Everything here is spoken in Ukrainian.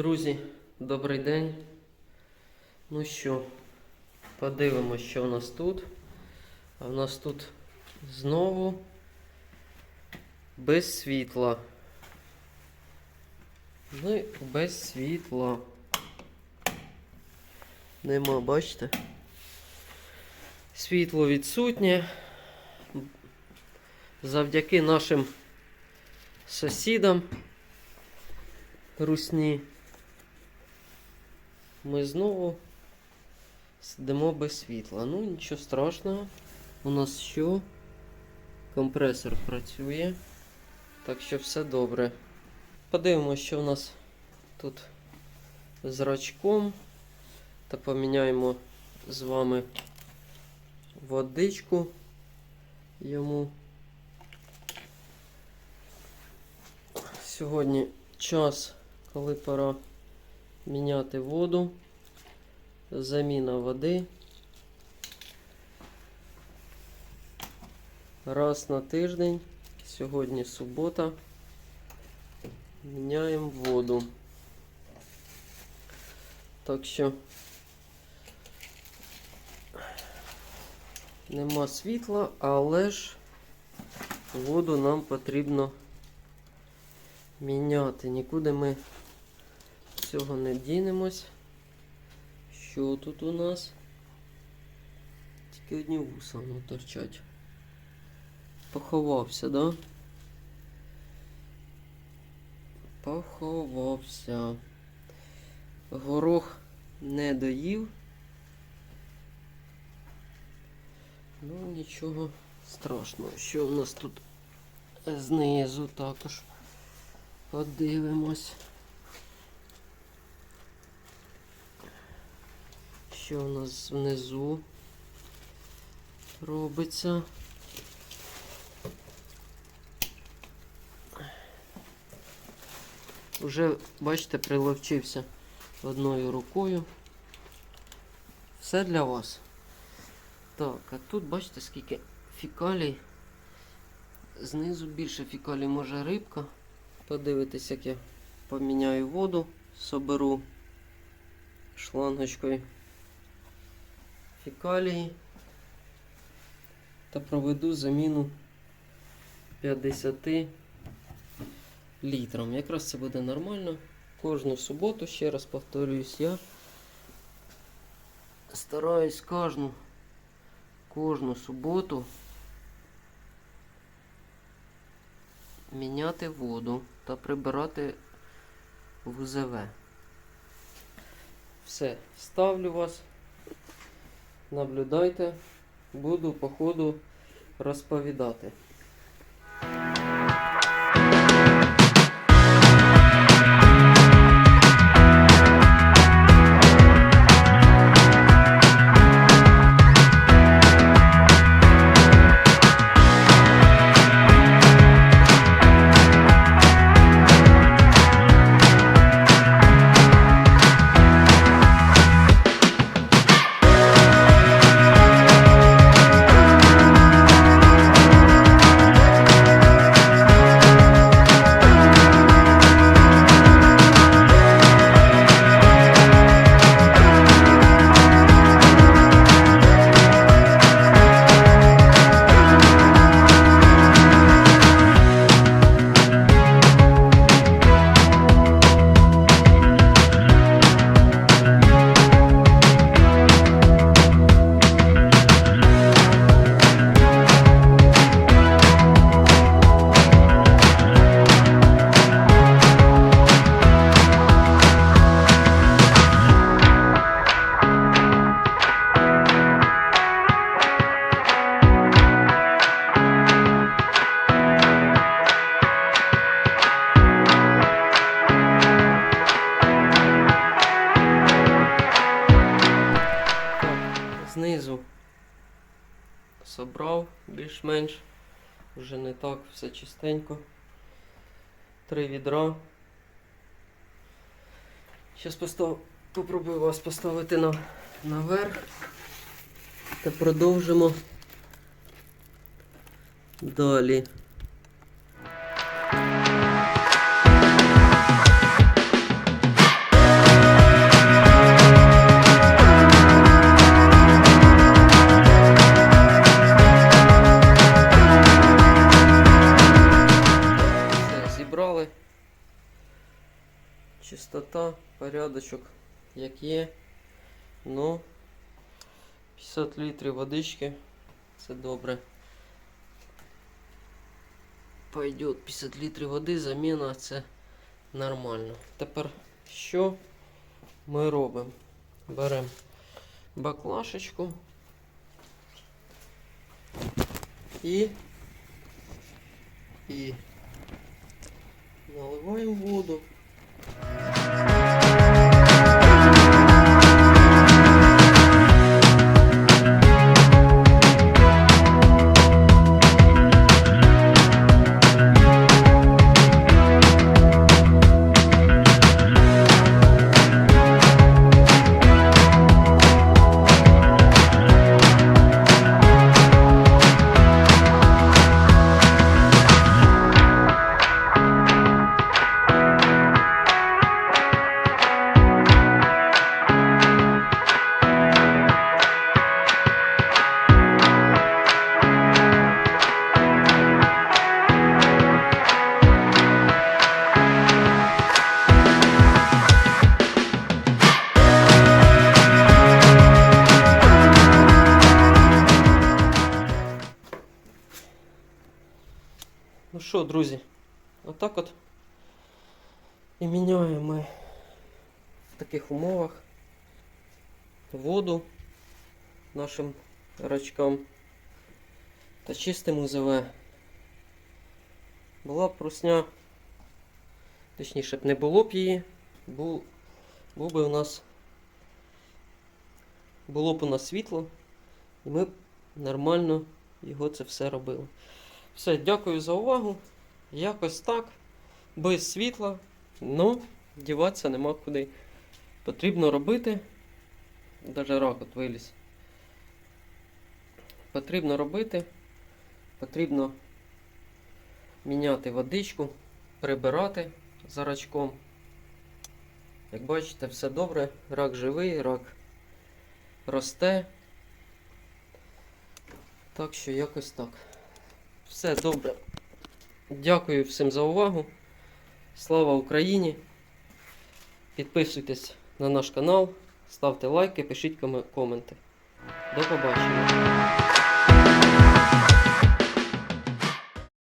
Друзі, добрий день. Ну що, подивимось, що в нас тут. А в нас тут знову без світла. Ну, без світла. Нема, бачите? Світло відсутнє. Завдяки нашим сусідам русні. Ми знову сидимо без світла. Ну, нічого страшного. У нас що? Компресор працює. Так що все добре. Подивимося, що у нас тут з рачком. Та поміняємо з вами водичку йому. Сьогодні час, коли пора міняти воду, заміна води. Раз на тиждень, сьогодні субота, міняємо воду. Так що нема світла, але ж воду нам потрібно міняти. Нікуди ми цього не дінемось. Що тут у нас? Тільки одні вуса ну, торчать. Поховався, да? Поховався. Горох не доїв. Ну, нічого страшного. Що у нас тут знизу також? Подивимось. Що у нас внизу робиться? Уже, бачите, приловчився одною рукою. Все для вас. Так, а тут бачите, скільки фікалій. Знизу більше фікалій може рибка. Подивитись, як я поміняю воду, соберу шлангочкою фекалії та проведу заміну 50 літрам. Якраз це буде нормально. Кожну суботу, ще раз повторююсь, я стараюсь кожну, кожну суботу міняти воду та прибирати в УЗВ. Все, ставлю вас. Наблюдайте, буду по ходу розповідати. Більш-менш. Вже не так, все чистенько. Три відра. Зараз постав... попробую вас поставити на... наверх. Та продовжимо далі. Порядочок як є. Ну, 50 літрів водички. Це добре. Пойдет 50 літрів води, заміна це нормально. Тепер що ми робимо? Беремо баклашечку і, і наливаємо воду. Ну що, друзі, отак от і міняємо ми в таких умовах воду нашим рачкам та чистимо УЗВ. Була б прусня, точніше б не було б її, був, був би у нас було б у нас світло, і ми б нормально його це все робили. Все, дякую за увагу. Якось так. Без світла. Ну, діватися нема куди. Потрібно робити. Даже рак от виліз. Потрібно робити. Потрібно міняти водичку, прибирати за рачком. Як бачите, все добре. Рак живий, рак росте. Так що якось так. Все добре. Дякую всім за увагу. Слава Україні! Підписуйтесь на наш канал, ставте лайки, пишіть коменти. До побачення.